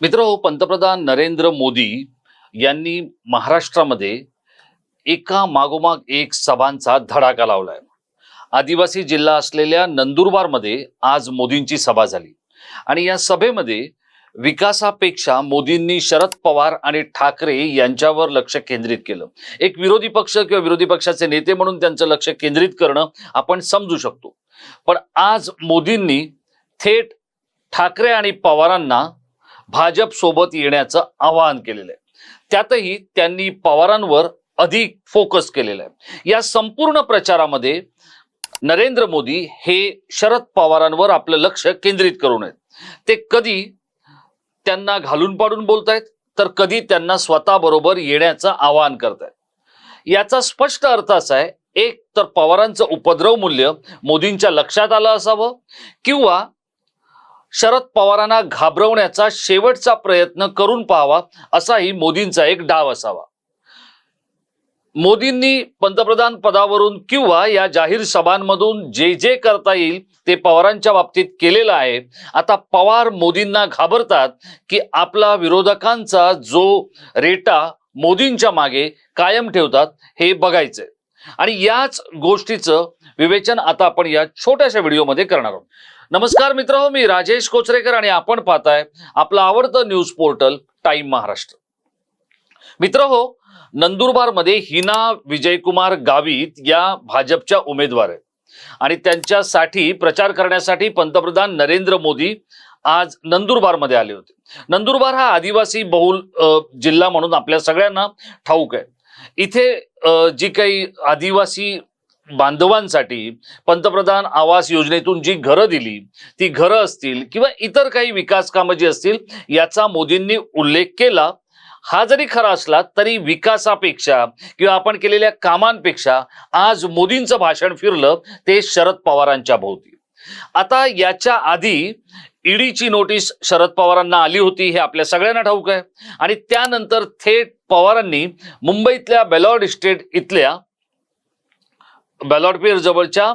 मित्र पंतप्रधान नरेंद्र मोदी यांनी महाराष्ट्रामध्ये एका मागोमाग एक सभांचा धडाका लावलाय. आदिवासी जिल्हा असलेल्या नंदुरबारमध्ये आज मोदींची सभा झाली. आणि या सभेमध्ये विकासापेक्षा मोदींनी शरद पवार आणि ठाकरे यांच्यावर लक्ष केंद्रित केलं. एक विरोधी पक्ष किंवा विरोधी पक्षाचे नेते म्हणून त्यांचं लक्ष केंद्रित करणं आपण समजू शकतो. पण आज मोदींनी थेट ठाकरे आणि पवारांना भाजप सोबत येण्याचं आवाहन केलेलं आहे. त्यातही त्यांनी पवारांवर अधिक फोकस केलेला आहे. या संपूर्ण प्रचारामध्ये नरेंद्र मोदी हे शरद पवारांवर आपलं लक्ष केंद्रित करून आहेत. ते कधी त्यांना घालून पाडून बोलतायत तर कधी त्यांना स्वतःबरोबर येण्याचं आवाहन करतायत. याचा स्पष्ट अर्थ असा आहे एक तर पवारांचं उपद्रव मूल्य मोदींच्या लक्षात आलं असावं किंवा शरद पवारांना घाबरवण्याचा शेवटचा प्रयत्न करून पाहावा असाही मोदींचा एक डाव असावा. मोदींनी पंतप्रधान पदावरून किंवा या जाहीर सभांमधून जे जे करता येईल ते पवारांच्या बाबतीत केलेलं आहे. आता पवार मोदींना घाबरतात की आपला विरोधकांचा जो रेटा मोदींच्या मागे कायम ठेवतात हे बघायचंय. आणि याच गोष्टीचं विवेचन आता आपण या छोट्याशा व्हिडिओमध्ये करणार आहोत. नमस्कार मित्र मी राजेश कोचरेकर आणि आपण पाहताय आपलं आवडतं न्यूज पोर्टल टाइम महाराष्ट्र. मित्र हो नंदुरबारमध्ये हिना विजयकुमार गावित या भाजपच्या उमेदवार आहेत. आणि त्यांच्यासाठी प्रचार करण्यासाठी पंतप्रधान नरेंद्र मोदी आज नंदुरबारमध्ये आले होते. नंदुरबार हा आदिवासी बहुल जिल्हा म्हणून आपल्या सगळ्यांना ठाऊक आहे. इथे जी काही आदिवासी बांधवांसाठी पंतप्रधान आवास योजनेतून जी घरं दिली ती घरं असतील किंवा इतर काही विकास कामं जी असतील याचा मोदींनी उल्लेख केला. हा जरी खरा असला तरी विकासापेक्षा किंवा आपण केलेल्या कामांपेक्षा आज मोदींचं भाषण फिरलं ते शरद पवारांच्या भोवती. आता याच्या आधी ईडीची नोटीस शरद पवारांना आली होती हे आपल्या सगळ्यांना ठाऊक आहे. आणि त्यानंतर थेट पवारांनी मुंबईतल्या बेलॉर्ड इस्टेट इथल्या बेलॉर्ड पीर जवळच्या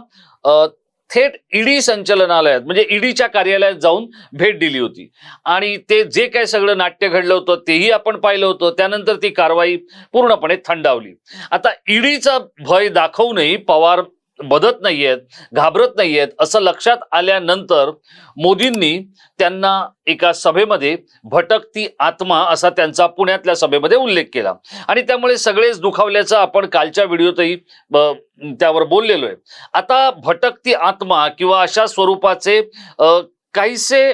थेट ईडी संचलनालयात म्हणजे ईडीच्या कार्यालयात जाऊन भेट दिली होती. आणि ते जे काय सगळं नाट्य घडलं होतं तेही आपण पाहिलं होतं. त्यानंतर ती कारवाई पूर्णपणे थंडावली. आता ईडीचा भय दाखवूनही पवार बदत नाहीयेत घाबरत नाहीयेत असं लक्षात आल्यानंतर मोदींनी त्यांना एका सभेमध्ये भटकती आत्मा असा त्यांचा पुण्यातल्या सभेमध्ये उल्लेख केला. आणि त्यामुळे सगळेच दुखावल्याचं आपण कालच्या व्हिडिओतही ब- त्यावर बोललेलो आहे. आता भटकती आत्मा किंवा अशा स्वरूपाचे काहीसे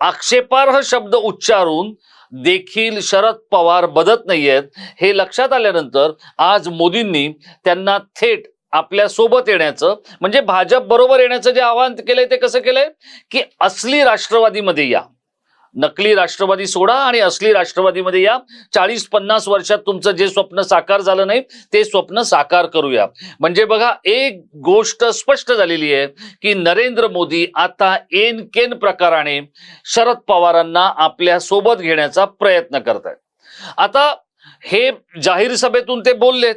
आक्षेपार्ह शब्द उच्चारून देखील शरद पवार बदत नाहीयेत हे लक्षात आल्यानंतर आज मोदींनी त्यांना थेट आपल्यासोबत येण्याचं म्हणजे भाजप बरोबर येण्याचं जे आवाहन केलंय ते कसं केलंय? की असली राष्ट्रवादीमध्ये या. नकली राष्ट्रवादी सोडा आणि असली राष्ट्रवादीमध्ये या. चाळीस पन्नास वर्षात तुमचं जे स्वप्न साकार झालं नाही ते स्वप्न साकार करूया. म्हणजे बघा एक गोष्ट स्पष्ट झालेली आहे की नरेंद्र मोदी आता एन केन प्रकाराने शरद पवारांना आपल्यासोबत घेण्याचा प्रयत्न करत आहेत आता हे जाहीर सभेतून ते बोललेत.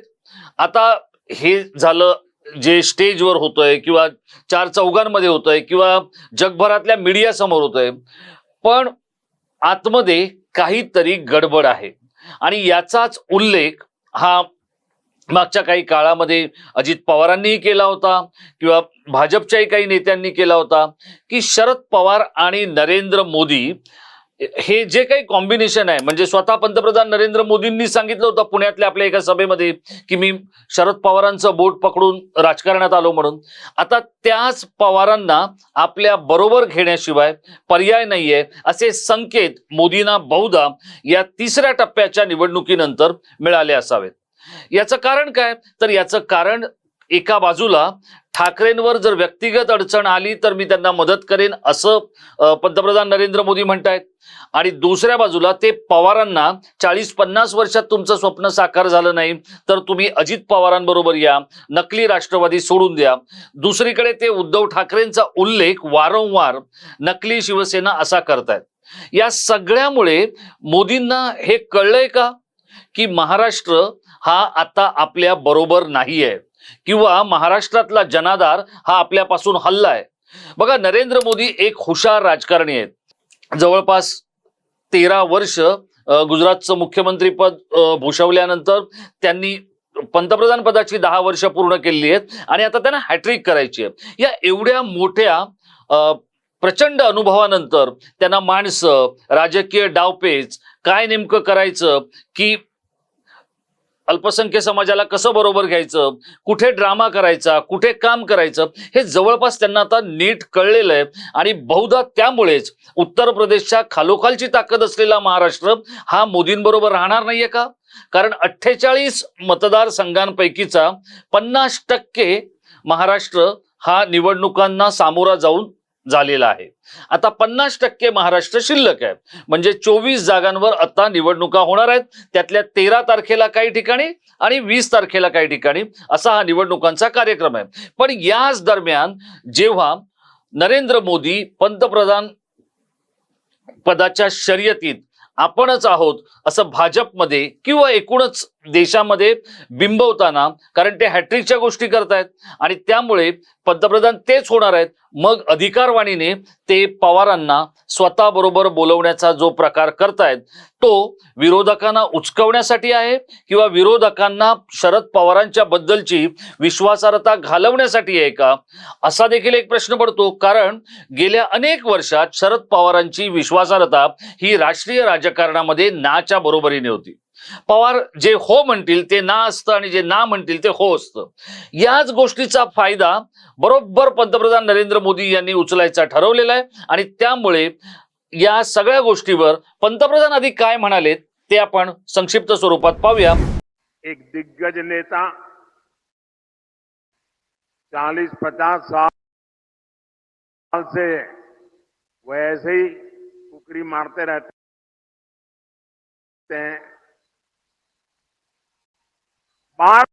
आता हे झालं जे स्टेजवर होतंय किंवा चार चौघांमध्ये होतंय किंवा जगभरातल्या मीडिया समोर होतंय पण आतमध्ये काहीतरी गडबड आहे. आणि याचाच उल्लेख हा मागच्या काही काळामध्ये अजित पवारांनीही केला होता किंवा भाजपच्याही काही नेत्यांनी केला होता की शरद पवार आणि नरेंद्र मोदी हे जे काही कॉम्बिनेशन आहे म्हणजे स्वतः पंतप्रधान नरेंद्र मोदींनी सांगितलं होतं पुण्यातल्या आपल्या एका सभेमध्ये की मी शरद पवारांचं बोट पकडून राजकारणात आलो म्हणून. आता त्याच पवारांना आपल्या बरोबर घेण्याशिवाय पर्याय नाहीये असे संकेत मोदींना बहुधा या तिसऱ्या टप्प्याच्या निवडणुकीनंतर मिळाले असावेत. याचं कारण काय? तर याचं कारण एका बाजूला ठाकरेंवर जर व्यक्तिगत अडचण आली तर मी त्यांना मदत करेन असं पंतप्रधान नरेंद्र मोदी म्हणतायत. आणि दुसऱ्या बाजूला ते पवारांना चाळीस पन्नास वर्षात तुमचं स्वप्न साकार झालं नाही तर तुम्ही अजित पवारांबरोबर या नकली राष्ट्रवादी सोडून द्या. दुसरीकडे ते उद्धव ठाकरेंचा उल्लेख वारंवार नकली शिवसेना असा करतायत. या सगळ्यामुळे मोदींना हे कळलंय का? की महाराष्ट्र हा आता आपल्या बरोबर नाही आहे किंवा महाराष्ट्रातला जनाधार हा आपल्यापासून आहे. बघा नरेंद्र मोदी एक हुशार राजकारणी आहेत. जवळपास तेरा वर्ष गुजरातचं मुख्यमंत्रीपद भूषवल्यानंतर त्यांनी पंतप्रधान पदाची दहा वर्ष पूर्ण केलेली आहेत आणि आता त्यांना हॅट्रिक करायची आहे. या एवढ्या मोठ्या प्रचंड अनुभवानंतर त्यांना माणसं राजकीय डावपेच काय नेमकं करायचं की अल्पसंख्य समाजाला कसं बरोबर घ्यायचं? कुठे ड्रामा करायचा? कुठे काम करायचं? हे जवळपास त्यांना आता नीट कळलेलं आहे. आणि बहुधा त्यामुळेच उत्तर प्रदेशच्या खालोखालची ताकद असलेला महाराष्ट्र हा मोदींबरोबर राहणार नाहीये का? कारण अठ्ठेचाळीस मतदारसंघांपैकीचा पन्नास टक्के महाराष्ट्र हा निवडणुकांना सामोरा जाऊन झालेला आहे. आता पन्नास टक्के महाराष्ट्र शिल्लक आहे. म्हणजे चोवीस जागांवर आता निवडणुका होणार आहेत. त्यातल्या तेरा तारखेला काही ठिकाणी आणि वीस तारखेला काही ठिकाणी असा हा निवडणुकांचा कार्यक्रम आहे. पण याच दरम्यान जेव्हा नरेंद्र मोदी पंतप्रधान पदाच्या शर्यतीत आपणच आहोत असं भाजपमध्ये किंवा एकूणच देशामध्ये बिंबवताना कारण ते हॅट्रिकच्या गोष्टी करतायत आणि त्यामुळे पंतप्रधान तेच होणार आहेत. मग अधिकारवाणीने ते पवारांना स्वतःबरोबर बोलवण्याचा जो प्रकार करतायत तो विरोधकांना उचकवण्यासाठी आहे किंवा विरोधकांना शरद पवारांच्या बद्दलची विश्वासार्हता घालवण्यासाठी आहे का? असा देखील एक प्रश्न पडतो. कारण गेल्या अनेक वर्षात शरद पवारांची विश्वासार्हता ही राष्ट्रीय राजकारणामध्ये नाच्या बरोबरीने होती. पवार जे हो म्हणतील ते ना असतं आणि जे ना म्हणतील ते हो असतं. याच गोष्टीचा फायदा बरोबर पंतप्रधान नरेंद्र मोदी यांनी उचलायचा ठरवलेला आहे. आणि त्यामुळे या सगळ्या गोष्टीवर पंतप्रधान आधी काय म्हणाले ते आपण संक्षिप्त स्वरूपात पाहूया. एक दिग्गज नेता 40-50 साल से वो ऐसे ही कुकड़ी मारते रहते हैं। बारामती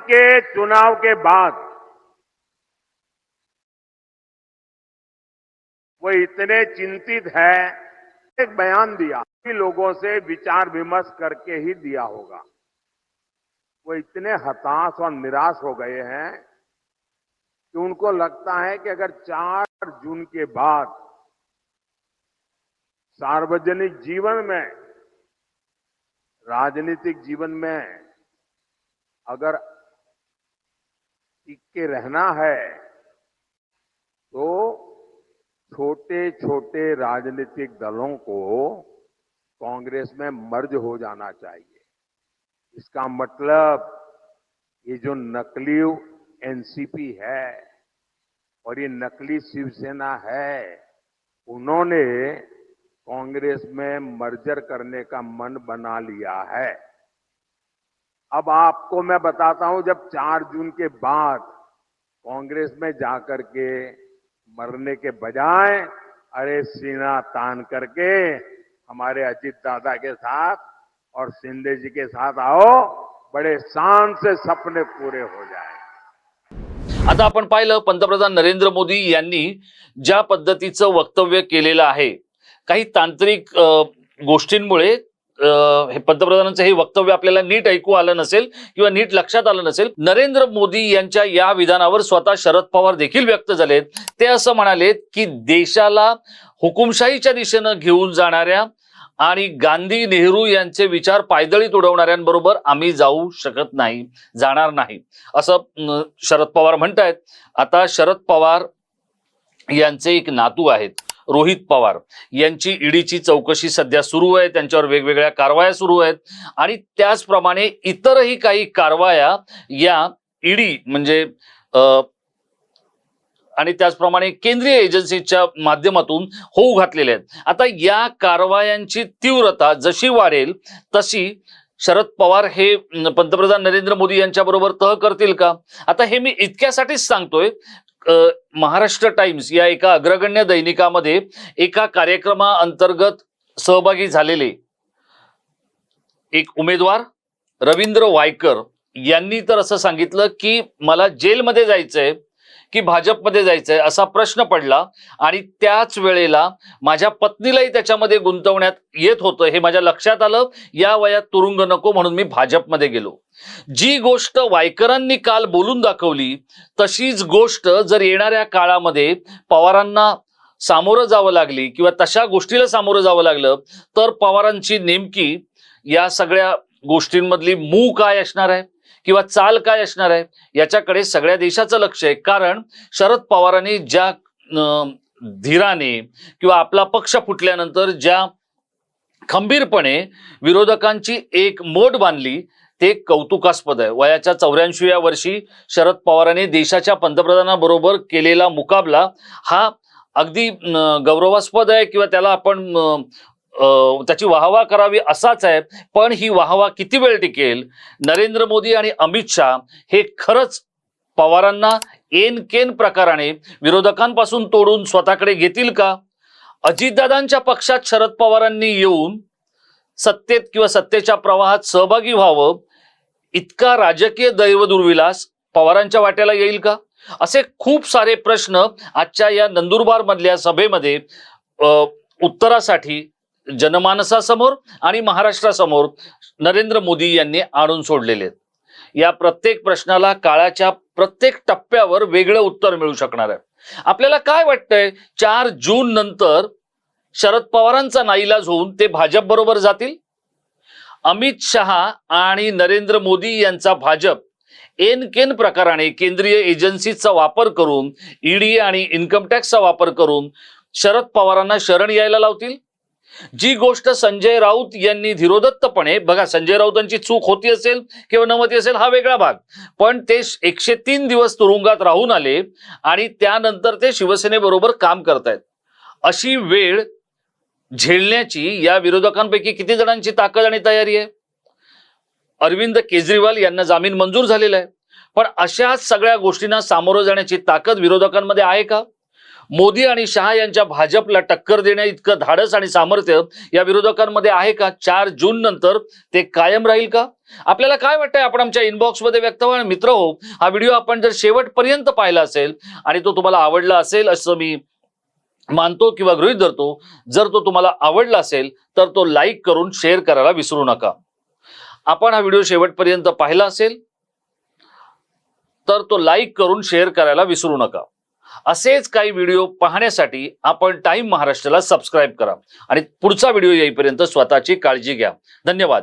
के चुनाव के बाद वो इतने चिंतित है, एक बयान दिया। लोगों से विचार विमर्श करके ही दिया होगा। वो इतने हताश और निराश हो गए हैं कि उनको लगता है कि अगर 4 जून के बाद सार्वजनिक जीवन में राजनीतिक जीवन में अगर टिक के रहना है तो छोटे छोटे राजनीतिक दलों को कांग्रेस में मर्ज हो जाना चाहिए। इसका मतलब ये जो नकली एनसीपी है और ये नकली शिवसेना है, उन्होंने कांग्रेस में मर्जर करने का मन बना लिया है। अब आपको मैं बताता हूँ, जब 4 जून के बाद कांग्रेस में जाकर के मरने के बजाय, अरे सीना तान करके हमारे अजीत दादा के साथ और शिंदे जी के साथ आओ, बड़े शान से सपने पूरे हो जाए। आता आपण पाहिलं, पंतप्रधान नरेंद्र मोदी यांनी ज्या पद्धतीचं वक्तव्य आहे काही तांत्रिक गोष्टींमुळे हे पंतप्रधानांचं हे वक्तव्य आपल्याला नीट ऐकू आलं नसेल किंवा नीट लक्षात आलं नसेल नरेंद्र मोदी यांच्या या विधानावर स्वतः शरद पवार देखील व्यक्त झालेत. ते असं म्हणालेत की देशाला हुकुमशाहीच्या दिशेनं घेऊन जाणाऱ्या आणि गांधी नेहरू यांचे विचार पायदळीत उडवणाऱ्यांबरोबर आम्ही जाऊ शकत नाही जाणार नाही. असं शरद पवार म्हणतायत. आता शरद पवार यांचे एक नातू आहेत. रोहित पवार यांची ईडीची चौकशी सध्या सुरू आहे. त्यांच्यावर वेगवेगळ्या कारवाया सुरू आहेत. आणि त्याचप्रमाणे इतरही काही कारवाया या ईडी म्हणजे आणि त्याचप्रमाणे केंद्रीय एजन्सीच्या माध्यमातून होऊ घातलेल्या आहेत. आता या कारवायांची तीव्रता जशी वाढेल तशी शरद पवार हे पंतप्रधान नरेंद्र मोदी यांच्याबरोबर तह करतील का? आता हे मी इतक्यासाठीच सांगतोय महाराष्ट्र टाइम्स या एका अग्रगण्य दैनिकामध्ये एका कार्यक्रमाअंतर्गत सहभागी झालेले एक उमेदवार रवींद्र वायकर यांनी तर असं सांगितलं की मला जेलमध्ये जायचंय. की भाजपमध्ये जायचंय असा प्रश्न पडला आणि त्याच वेळेला माझ्या पत्नीलाही त्याच्यामध्ये गुंतवण्यात येत होतं. हे माझ्या लक्षात आलं या वयात तुरुंग नको म्हणून मी भाजपमध्ये गेलो. जी गोष्ट वायकरांनी काल बोलून दाखवली तशीच गोष्ट जर येणाऱ्या काळामध्ये पवारांना सामोरं जावं लागली किंवा तशा गोष्टीला सामोरं जावं लागलं तर पवारांची नेमकी या सगळ्या गोष्टींमधली मूळ काय असणार आहे? किंवा चाल काय असणार आहे याच्याकडे सगळ्या देशाचं लक्ष आहे. कारण शरद पवारांनी ज्या धीराने किंवा आपला पक्ष फुटल्यानंतर ज्या खंबीरपणे विरोधकांची एक मोड बांधली ते कौतुकास्पद आहे. वयाच्या चौऱ्याऐंशीव्या वर्षी शरद पवारांनी देशाच्या पंतप्रधानाबरोबर केलेला मुकाबला हा अगदी गौरवास्पद आहे किंवा त्याला आपण त्याची वाहवा करावी असाच आहे. पण ही वाहवा किती वेळ टिकेल? नरेंद्र मोदी आणि अमित शहा हे खरंच पवारांना एन केन प्रकाराने विरोधकांपासून तोडून स्वतःकडे घेतील का? अजितदादांच्या पक्षात शरद पवारांनी येऊन सत्तेत किंवा सत्तेच्या प्रवाहात सहभागी व्हावं इतका राजकीय दैवदुर्विलास पवारांच्या वाट्याला येईल का? असे खूप सारे प्रश्न आजच्या या नंदुरबार मधल्या सभेमध्ये उत्तरासाठी जनमानसासमोर आणि महाराष्ट्रासमोर नरेंद्र मोदी यांनी आणून सोडलेले आहेत. या प्रत्येक प्रश्नाला काळाच्या प्रत्येक टप्प्यावर वेगळं उत्तर मिळू शकणार आहे. आपल्याला काय वाटतंय? चार जून नंतर शरद पवारांचा नाईलाज होऊन ते भाजप बरोबर जातील? अमित शहा आणि नरेंद्र मोदी यांचा भाजप एन केन प्रकाराने केंद्रीय एजन्सीचा वापर करून ईडी आणि इन्कम टॅक्सचा वापर करून शरद पवारांना शरण यायला लावतील? जी गोष्ट संजय राऊत यांनी धीरोदत्तपणे बघा संजय राऊतांची चूक होती असेल किंवा नव्हती असेल हा वेगळा भाग. पण ते एकशे तीन दिवस तुरुंगात राहून आले आणि त्यानंतर ते शिवसेनेबरोबर काम करतायत. अशी वेळ झेलण्याची या विरोधकांपैकी किती जणांची ताकद आणि तयारी आहे? अरविंद केजरीवाल यांना जामीन मंजूर झालेला आहे. पण अशा सगळ्या गोष्टींना सामोरं जाण्याची ताकद विरोधकांमध्ये आहे का? मोदी आणि शहा यांच्या भाजपला टक्कर देण्या इतकं धाडस आणि सामर्थ्य या विरोधकांमध्ये आहे का? चार जून नंतर ते कायम राहील का? आपल्याला काय वाटतंय? आपण आमच्या इनबॉक्समध्ये व्यक्त व्हा. मित्र हो हा व्हिडिओ आपण जर शेवटपर्यंत पाहिला असेल आणि तो तुम्हाला आवडला असेल असं मी मानतो किंवा गृहीत धरतो जर तो तुम्हाला आवडला असेल तर तो लाईक करून शेअर करायला विसरू नका. आपण हा व्हिडिओ शेवटपर्यंत पाहिला असेल तर तो लाईक करून शेअर करायला विसरू नका. असेच काही व्हिडिओ पाहण्यासाठी आपण टाइम महाराष्ट्राला सबस्क्राईब करा. आणि पुढचा व्हिडिओ येईपर्यंत स्वतःची काळजी घ्या. धन्यवाद.